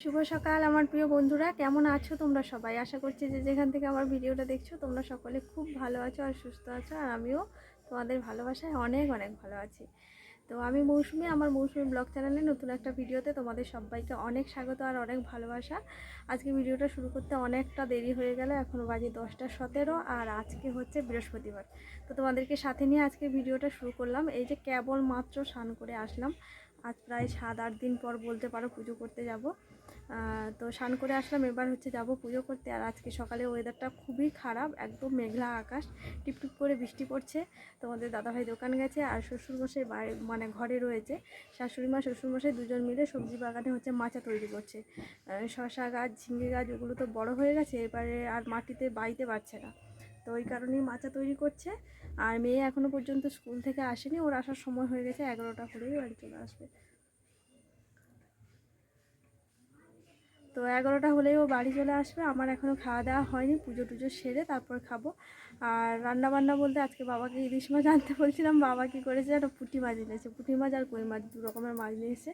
শুভ সকাল, আমার প্রিয় বন্ধুরা। কেমন আছো তোমরা সবাই? আশা করছি যে যেখান থেকে আমার ভিডিওটা দেখছ, তোমরা সকলে খুব ভালো আছো আর সুস্থ আছো, আর আমিও তোমাদের ভালোবাসায় অনেক অনেক ভালো আছি। তো আমি মৌসুমি, আমার মৌসুমি ব্লগ চ্যানেলে নতুন একটা ভিডিওতে তোমাদের সবাইকে অনেক স্বাগত আর অনেক ভালোবাসা। আজকে ভিডিওটা শুরু করতে অনেকটা দেরি হয়ে গেল, এখন বাজে দশটা সতেরো আর আজকে হচ্ছে বৃহস্পতিবার। তো তোমাদেরকে সাথে নিয়ে আজকে ভিডিওটা শুরু করলাম। এই যে কেবল মাত্র স্নান করে আসলাম, আজ প্রায় সাত, আট দিন পর বলতে পারো পুজো করতে যাব। তো স্নান করে আসলাম, এবার হচ্ছে যাব পুজো করতে। আর আজকে সকালে ওয়েদারটা খুবই খারাপ, একদম মেঘলা আকাশ, টিপটিপ করে বৃষ্টি পড়ছে। তোমাদের দাদাভাই দোকান গেছে আর শ্বশুরমশাই বাড়ি মানে ঘরে রয়েছে। শাশুড়ি মা, শ্বশুরমশাই দুজন মিলে সবজি বাগানে হচ্ছে মাচা তৈরি করছে। শশা গাছ, ঝিঙে গাছ ওগুলো তো বড় হয়ে গেছে, এবারে আর মাটিতে বাইতে পারছে না। তো ওই কারণেই মাচা তৈরি করছে। আর মেয়ে এখনও পর্যন্ত স্কুল থেকে আসেনি, ওর আসার সময় হয়ে গেছে এগারোটা হলেই বাড়ি চলে আসবে। তো এগারোটা হলেই ও বাড়ি চলে আসবে। আমার এখনও খাওয়া দাওয়া হয়নি, পুজো টুজো সেরে তারপর খাব। আর রান্না বান্না বলতে আজকে বাবাকে ইলিশ মাছ আনতে বলছিলাম, বাবা কী করেছে একটা পুঁটি মাছ এনেছে। পুঁটি মাছ আর কই মাছ, দু রকমের মাছ নিয়েছে।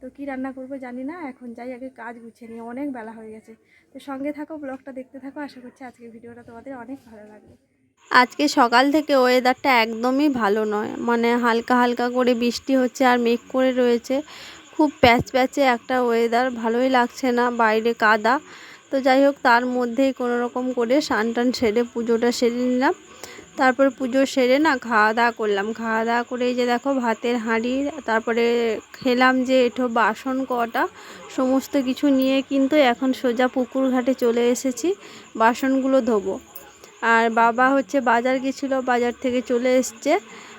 তো কী রান্না করব জানি না, এখন যাই আগে কাজ গুছিয়ে নিয়ে অনেক বেলা হয়ে গেছে। তো সঙ্গে থাকো, ব্লগটা দেখতে থাকো, আশা করছি আজকের ভিডিওটা তোমাদের অনেক ভালো লাগবে। আজকে সকাল থেকে ওয়েদারটা একদমই ভালো নয় মানে হালকা হালকা করে বৃষ্টি হচ্ছে আর মেঘ করে রয়েছে। খুব প্যাচ প্যাচে একটা ওয়েদার ভালোই লাগছে না বাইরে কাদা। তো যাই হোক, তার মধ্যেই কোনো রকম করে স্নান টান সেরে পুজোটা সেরে নিলাম। তারপর পুজো সেরে না খাওয়া দাওয়া করলাম। খাওয়া দাওয়া করে যে দেখো ভাতের হাঁড়ি, তারপরে খেলাম যে এঠো বাসন কটা, সমস্ত কিছু নিয়ে কিন্তু এখন সোজা পুকুর ঘাটে চলে এসেছি, বাসনগুলো ধোবো। আর বাবা হচ্ছে বাজার গেছিল, বাজার থেকে চলে এসছে।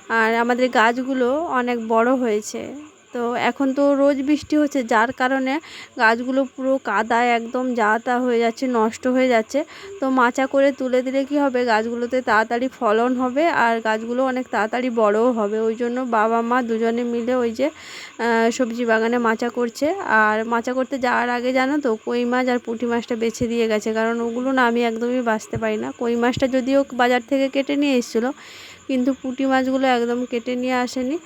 আর আমাদের গাছগুলো অনেক বড় হয়েছে। তো এখন তো রোজ বৃষ্টি হচ্ছে, যার কারণে গাছগুলো পুরো কাদায় একদম যা তা হয়ে যাচ্ছে, নষ্ট হয়ে যাচ্ছে। তো মাচা করে তুলে দিলে কি হবে? গাছগুলোতে তাড়াতাড়ি ফলন হবে আর গাছগুলো অনেক তাড়াতাড়ি বড়ও হবে। ওই জন্য বাবা মা দুজনে মিলে ওই যে সবজি বাগানে মাচা করছে। আর মাচা করতে যাওয়ার আগে জানো তো, কই মাছ আর পুঁটি মাছটা বেছে দিয়ে গেছে। কারণ ওগুলো না আমি একদমই বাঁচতে পারি না। কই মাছটা যদিও বাজার থেকে কেটে নিয়ে এসেছিল, কিন্তু পুঁটি মাছগুলো একদম কেটে নিয়ে আসেনি।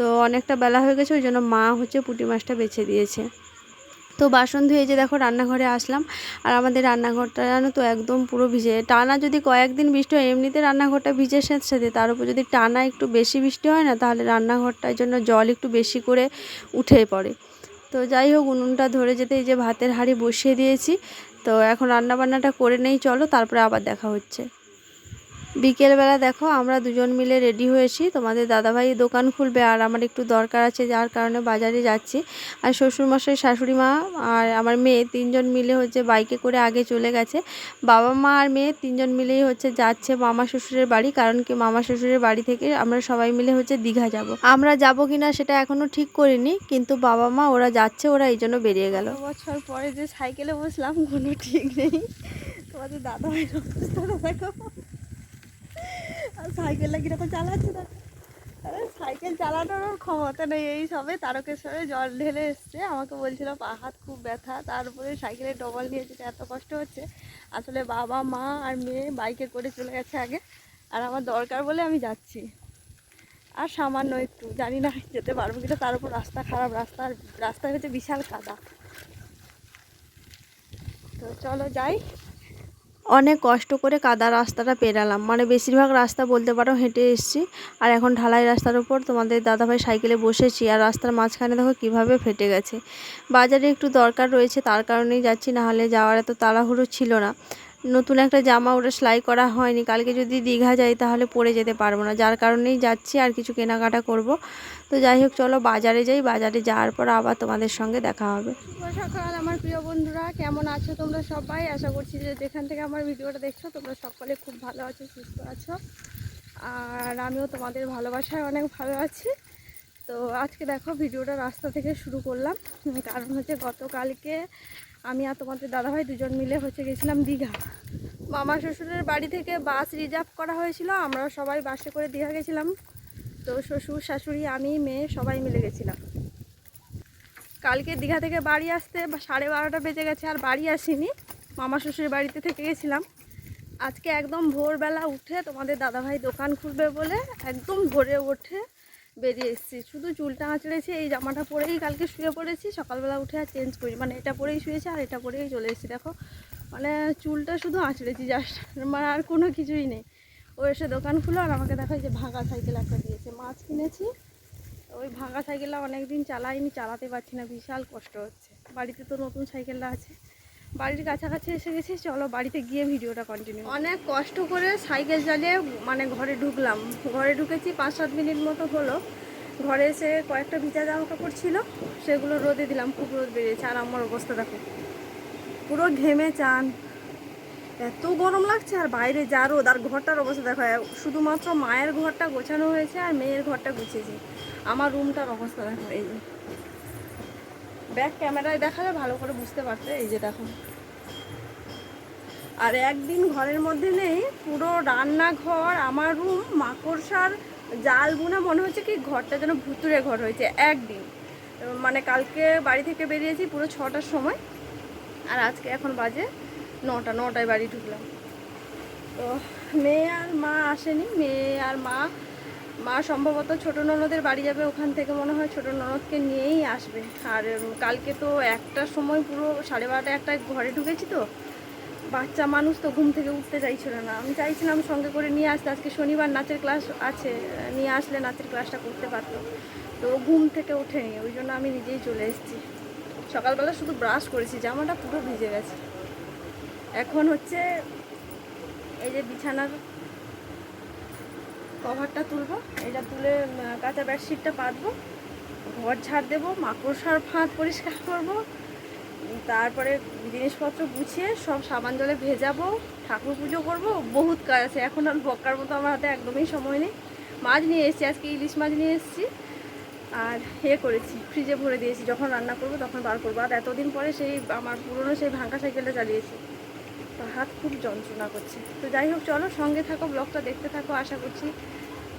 তো অনেকটা বেলা হয়ে গেছে, ওই জন্য মা হচ্ছে পুঁটি মাছটা বেছে দিয়েছে। তো বাসন ধুয়ে যে দেখো রান্নাঘরে আসলাম, আর আমাদের রান্নাঘরটা জানো তো একদম পুরো ভিজে। টানা যদি কয়েকদিন বৃষ্টি হয়, এমনিতে রান্নাঘরটা ভিজে সেঁতসেঁতে তার উপর যদি টানা একটু বেশি বৃষ্টি হয় না, তাহলে রান্নাঘরটার জন্য জল একটু বেশি করে উঠে পড়ে। তো যাই হোক, উনুনটা ধরে যেতে এই যে ভাতের হাঁড়ি বসিয়ে দিয়েছি। তো এখন রান্না বান্নাটা করে নেই, চলো তারপরে আবার দেখা হচ্ছে। বিকেলবেলা দেখো, আমরা দুজন মিলে রেডি হয়েছি। তোমাদের দাদাভাই দোকান খুলবে আর আমার একটু দরকার আছে, যার কারণে বাজারে যাচ্ছি। আর শ্বশুরমশাই শাশুড়ি মা আর আমার মেয়ে তিনজন মিলে হচ্ছে বাইকে করে আগে চলে গেছে। বাবা মা আর মেয়ে তিনজন মিলেই হচ্ছে যাচ্ছে মামা শ্বশুরের বাড়ি, কারণ কি মামা শ্বশুরের বাড়ি থেকে আমরা সবাই মিলে হচ্ছে দীঘা যাব। আমরা যাব কিনা সেটা এখনও ঠিক করিনি, কিন্তু বাবা মা ওরা যাচ্ছে, ওরা এই জন্য বেরিয়ে গেল। বছর পরে যে সাইকেলে বসলাম, কোনো ঠিক নেই। তোমাদের দাদা ভাইয়ের দেখো। আর সাইকেলটা কীরকম চালাচ্ছে না। সাইকেল চালানোর ক্ষমতা নেই এই সবে। তারকেশ্বরে জল ঢেলে এসছে। আমাকে বলছিল, পা হাত খুব ব্যথা। তারপরে সাইকেলে ডবল নিয়ে যেতে এত কষ্ট হচ্ছে। আসলে বাবা, মা আর মেয়ে বাইকে করে চলে গেছে আগে। আর আমার দরকার বলে আমি যাচ্ছি। আর সামান্য একটু, জানি না যেতে পারব কিন্তু তার উপর রাস্তা খারাপ, রাস্তা আর রাস্তায় হচ্ছে বিশাল কাদা। তো চলো যাই। অনেক কষ্ট করে কাদা রাস্তাটা পেরালাম। মানে বেশিরভাগ রাস্তা বলতে পারো হেঁটে এসছি। আর এখন ঢালাই রাস্তার উপর তোমাদের দাদাভাই সাইকেলে বসেছি আর রাস্তার মাঝখানে দেখো কীভাবে ফেটে গেছে। বাজারে একটু দরকার রয়েছে, তার কারণেই যাচ্ছি না হলে যাওয়ার এত তাড়াহুড়ো ছিল না। নতুন একটা জামা ওটা সেলাই করা হয়নি। কালকে যদি দীঘা যাই তাহলে পরে যেতে পারব না। যার কারণেই যাচ্ছি আর কিছু কেনাকাটা করব। তো যাই হোক, চলো বাজারে যাই। বাজারে যাওয়ার পর আবার তোমাদের সঙ্গে দেখা হবে। সকাল আমার প্রিয় বন্ধুরা। কেমন আছো তোমরা সবাই? আশা করছি যে যেখান থেকে আমার ভিডিওটা দেখছ, তোমরা সকলে খুব ভালো আছো, সুস্থ আছো। আর আমিও তোমাদের ভালোবাসায় অনেক ভালো আছি। তো আজকে দেখো, ভিডিওটা রাস্তা থেকে শুরু করলাম। কারণ হচ্ছে গতকালকে আমি আর তোমাদের দাদাভাই দুজন মিলে হচ্ছে গেছিলাম দীঘা। মামা শ্বশুরের বাড়ি থেকে বাস রিজার্ভ করা হয়েছিল আমরা সবাই বাসে করে দীঘা গেছিলাম। তো শ্বশুর, শাশুড়ি, আমি, মেয়ে সবাই মিলে গেছিলাম। কালকে দীঘা থেকে বাড়ি আসতে সাড়ে বারোটা বেজে গেছে আর বাড়ি আসিনি, মামা শ্বশুরের বাড়িতে থেকে গেছিলাম। আজকে একদম ভোরবেলা উঠে তোমাদের দাদাভাই দোকান খুলবে বলে একদম ভোরে উঠে বেরিয়ে এসেছি। শুধু চুলটা আঁচড়েছি, এই জামাটা পরেই কালকে শুয়ে পড়েছি, সকালবেলা উঠে আর চেঞ্জ করি মানে এটা পরেই শুয়েছি আর এটা পরেই চলে এসেছি, দেখো। মানে চুলটা শুধু আঁচড়েছি জাস্ট মানে আর কোনো কিছুই নেই। ও এসে দোকান খুলো আর আমাকে দেখো যে ভাঙা সাইকেল একটা দিয়েছে। মাছ কিনেছি, ওই ভাঙা সাইকেলটা অনেক দিন চালাইনি, চালাতে পারছি না, বিশাল কষ্ট হচ্ছে। বাড়িতে তো নতুন সাইকেলটা আছে। বাড়ির কাছাকাছি এসে গেছি, চলো বাড়িতে গিয়ে ভিডিওটা কন্টিনিউ অনেক কষ্ট করে সাইকেল চালিয়ে মানে ঘরে ঢুকলাম। ঘরে ঢুকেছি পাঁচ সাত মিনিট মতো হলো। ঘরে এসে কয়েকটা ভিজা জামা কাপড় ছিল, সেগুলো রোদে দিলাম, খুব রোদ বেরিয়েছে। আর আমার অবস্থা দেখো, পুরো ঘেমে চান। এত গরম লাগছে, আর বাইরে যা রোদ, আর ঘরটার অবস্থা দেখো শুধুমাত্র মায়ের ঘরটা গোছানো হয়েছে, আর মেয়ের ঘরটা গুছিয়েছি। আমার রুমটার অবস্থা দেখো, এই যে। ব্যাক ক্যামেরায় দেখালে ভালো করে বুঝতে পারতে, এই যে দেখো। আর একদিন ঘরের মধ্যে নেই, পুরো রান্নাঘর, আমার রুম, মাকড়সার জাল বুনে, মনে হচ্ছে কি ঘরটা যেন ভুতুরে ঘর হয়েছে, একদিন। মানে কালকে বাড়ি থেকে বেরিয়েছি পুরো ছটার সময়, আর আজকে এখন বাজে নটা, নটায় বাড়ি ঢুকলাম। তো মেয়ে আর মা আসেনি, মেয়ে আর মা মা সম্ভবত ছোটো ননদের বাড়ি যাবে ওখান থেকে, মনে হয় ছোটো ননদকে নিয়েই আসবে। আর কালকে তো একটার সময় পুরো সাড়ে বারোটা একটা ঘরে ঢুকেছি তো, বাচ্চা মানুষ তো ঘুম থেকে উঠতে চাইছিল না। আমি চাইছিলাম সঙ্গে করে নিয়ে আসতে, আজকে শনিবার নাচের ক্লাস আছে, নিয়ে আসলে নাচের ক্লাসটা করতে পারতো। তো ঘুম থেকে ওঠেনি, ওই জন্য আমি নিজেই চলে এসেছি। সকালবেলা শুধু ব্রাশ করেছি, জামাটা পুরো ভিজে গেছে। এখন হচ্ছে এই যে বিছানার কভারটা তুলবো। এটা তুলে কাঁচা বেডশিটটা পাতবো। ঘর ঝাড় দেবো, মাকড়সার ফাঁদ পরিষ্কার করব। তারপরে জিনিসপত্র গুছিয়ে সব সাবান জলে ভেজাবো, ঠাকুর পুজো করব। বহুত কাজ আছে, এখন আর বকার মতো আমার হাতে একদমই সময় নেই। মাছ নিয়ে এসেছি, আজকে ইলিশ মাছ নিয়ে এসেছি। আর এ করেছি, ফ্রিজে ভরে দিয়েছি, যখন রান্না করব তখন বার করব। আর এতদিন পরে সেই, আমার পুরনো সেই ভাঙ্গা সাইকেলটা চালিয়েছি। হাত খুব যন্ত্রণা করছে। তো যাই হোক চলো সঙ্গে থাকো ব্লগটা দেখতে থাকো আশা করছি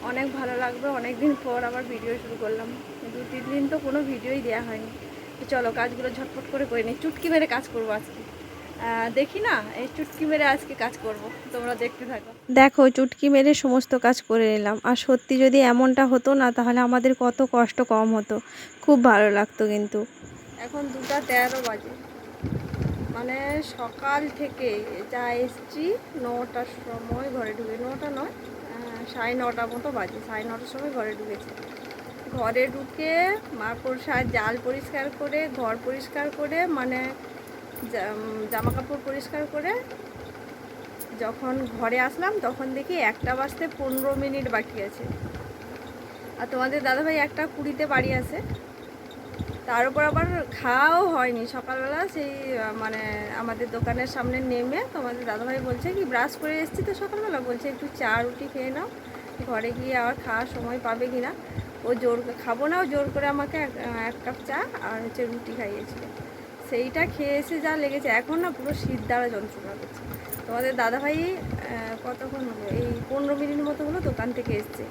অনেক ভালো লাগবে। অনেক দিন পর আবার ভিডিও শুরু করলাম। দু তিন দিন তো কোনো ভিডিওই দেওয়া হয়নি। তো চলো কাজগুলো ঝটপট করে করে নিই। চুটকি মেরে কাজ করব আজকে। দেখি না এই চুটকি মেরে আজকে কাজ করব। তোমরা দেখতে থাকো। দেখো চুটকি মেরে সমস্ত কাজ করে নিলাম। আর সত্যি যদি এমনটা হতো না তাহলে আমাদের কত কষ্ট কম হতো। খুব ভালো লাগতো কিন্তু। এখন দুটা তেরো বাজে। মানে সকাল থেকে যা এসছি, নটার সময় ঘরে ঢুকে, নটা নয় সাড়ে নটা মতো বাজে, সাড়ে নটার সময় ঘরে ঢুকেছে। ঘরে ঢুকে মাকড়সার জাল পরিষ্কার করে, ঘর পরিষ্কার করে মানে জামা কাপড় পরিষ্কার করে যখন ঘরে আসলাম, তখন দেখি একটা বাজতে পনেরো মিনিট বাকি আছে। আর তোমাদের দাদাভাই একটা কুড়িতে বাড়ি আসে তার উপর আবার খাওয়াও হয়নি। সকালবেলা সেই মানে আমাদের দোকানের সামনে নেমে তোমাদের দাদাভাই বলছে কি, ব্রাশ করে এসেছি তো সকালবেলা। বলছে, একটু চা, রুটি খেয়ে নাও। ঘরে গিয়ে আবার খাওয়ার সময় পাবে কি না ও জোর খাব না। ও জোর করে আমাকে এক কাপ চা আর হচ্ছে রুটি খাইয়েছিল সেইটা খেয়ে এসে যা লেগেছে, এখন না পুরো শীত দ্বারা যন্ত্রণা করছে। তোমাদের দাদাভাই কতক্ষণ হলো? এই পনেরো মিনিট মতো হলো দোকান থেকে এসছে।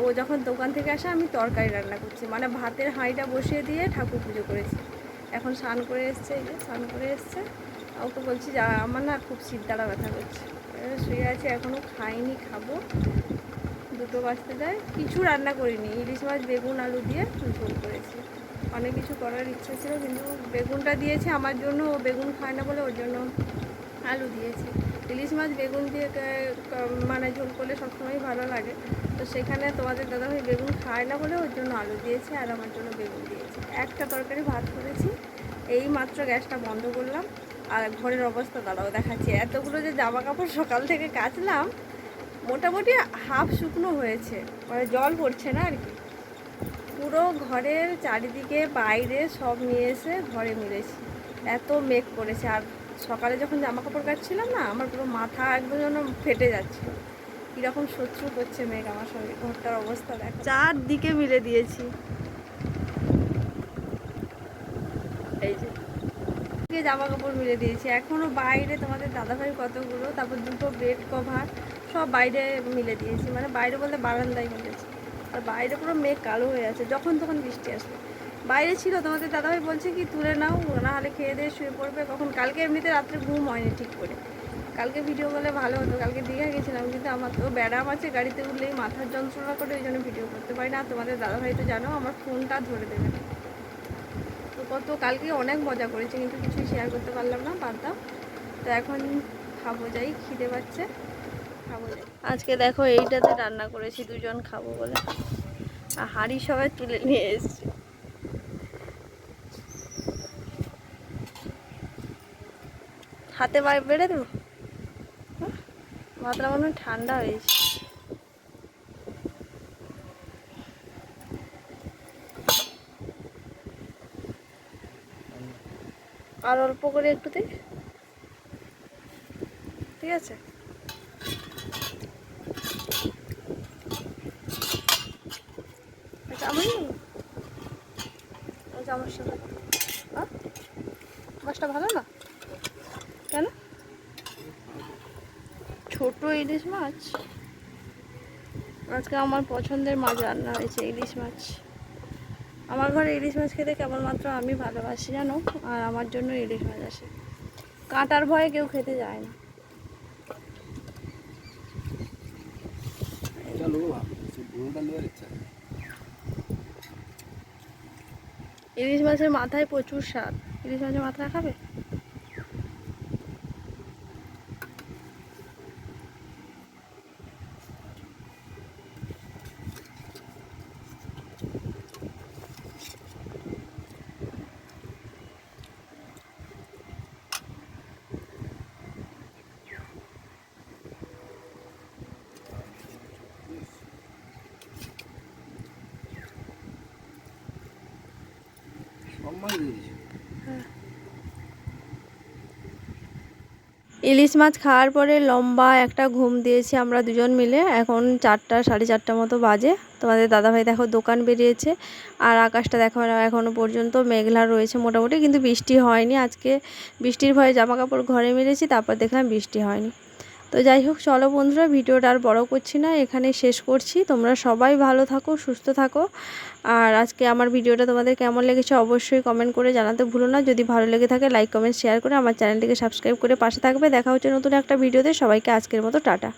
ও যখন দোকান থেকে আসে, আমি তরকারি রান্না করছি। মানে ভাতের হাঁড়িটা বসিয়ে দিয়ে ঠাকুর পুজো করেছি। এখন স্নান করে এসছে, এই যে স্নান করে এসছে। ওকে বলছি, যা, আমার না খুব শীত দ্বারা ব্যথা করছে। শুয়ে আছে এখনও খাইনি, খাব। দুটো বাজতে যায়। কিছু রান্না করিনি। ইলিশ মাছ, বেগুন, আলু দিয়ে ঝোল করেছি। অনেক কিছু করার ইচ্ছা ছিল, কিন্তু বেগুনটা দিয়েছে আমার জন্য। ও বেগুন খায় না বলে ওর জন্য আলু দিয়েছি। ইলিশ মাছ, বেগুন দিয়ে মানে ঝোল করলে সবসময় ভালো লাগে। সেখানে তোমাদের দাদাভাই বেগুন খায় না বলে ওর জন্য আলু দিয়েছে আর আমার জন্য বেগুন দিয়েছে। একটা তরকারি ভাত করেছি, এই মাত্র গ্যাসটা বন্ধ করলাম আর ঘরের অবস্থা দাঁড়াও দেখাচ্ছি। এতগুলো যে জামা কাপড় সকাল থেকে কাচলাম, মোটামুটি হাফ শুকনো হয়েছে মানে জল পড়ছে না আর কি। পুরো ঘরের চারিদিকে বাইরে সব নিয়ে এসে ঘরে মিলেছি এত মেঘ করেছে। আর সকালে যখন জামা কাপড় কাচ্ছিলাম না, আমার পুরো মাথা একদম যেন ফেটে যাচ্ছে। কীরকম শত্রু করছে মেঘ আমার সঙ্গে ঘরটার অবস্থা দেখ। চারদিকে মিলে দিয়েছি। এই যে। জামা কাপড় মিলে দিয়েছি। এখনও বাইরে তোমাদের দাদাভাই কতগুলো তারপর দুটো বেড কভার সব বাইরে মিলে দিয়েছি। মানে বাইরে বলতে বারান্দায় মিলেছি। আর বাইরে পুরো মেঘ কালো হয়ে আছে যখন তখন বৃষ্টি আসবে। বাইরে ছিল তোমাদের দাদাভাই বলছে কি তুলে নাও না হলে খেয়ে দিয়ে শুয়ে পড়বে। কখন? কালকে এমনিতে রাত্রে ঘুম হয়নি ঠিক করে। কালকে ভিডিও করলে ভালো হতো। কালকে দীঘা গেছিলাম, কিন্তু আমার তো ব্যারাম আছে, গাড়িতে উঠলেই মাথার যন্ত্রণা করে ওই জন্য ভিডিও করতে পারি না। তোমাদের দাদাভাই তো জানো, আমার ফোনটা ধরে দেবে। তো কত, কালকে অনেক মজা করেছি, কিন্তু কিছুই শেয়ার করতে পারলাম না দাও তো এখন খাব, যাই, খিদে পাচ্ছে, খাব যাই। আজকে দেখো এইটাতে রান্না করেছি, দুজন খাব বলে। আর হাঁড়ি সবাই তুলে নিয়ে এসেছি। হাতে বেড়ে দেবো? ভাতটা মনে ঠান্ডা হয়েছে। আর অল্প করে একটু দিই ঠিক আছে আচ্ছা আমার নেই আচ্ছা আমার সাথে হ্যাঁ মাছটা ভালো না কেন ছোট ইলিশ মাছ? আজকে আমার পছন্দের মাছ রান্না হয়েছে ইলিশ মাছ। আমার ঘরে ইলিশ মাছ খেতে কেবলমাত্র আমি ভালোবাসি জানো? আর আমার জন্য ইলিশ মাছ আসে। কাঁটার ভয়ে কেউ খেতে যায় না। ইলিশ মাছের মাথায় প্রচুর স্বাদ। ইলিশ মাছের মাথা খাবে? ইলিশ মাছ খাওয়ার পরে লম্বা একটা ঘুম দিয়েছি আমরা দুজন মিলে। এখন চারটা, সাড়ে চারটা মতো বাজে। তোমাদের দাদাভাই দেখো দোকান বেরিয়েছে আর আকাশটা দেখো এখনও পর্যন্ত মেঘলা রয়েছে মোটামুটি, কিন্তু বৃষ্টি হয়নি। আজকে বৃষ্টির ভয়ে জামা কাপড় ঘরে মেরেছি, তারপর দেখলাম বৃষ্টি হয়নি। তো যাই হোক, চলো বন্ধুরা, ভিডিওটা আর বড় করছি না এখানে শেষ করছি। তোমরা সবাই ভালো থাকো, সুস্থ থাকো। আর আজকে আমার ভিডিওটা তোমাদের কেমন লেগেছে অবশ্যই কমেন্ট করে জানাতে ভুলো না। যদি ভালো লেগে থাকে লাইক কমেন্ট শেয়ার করে আমার চ্যানেলটিকে সাবস্ক্রাইব করে পাশে থাকবে। দেখা হচ্ছে নতুন একটা ভিডিওতে। সবাইকে আজকের মতো টাটা।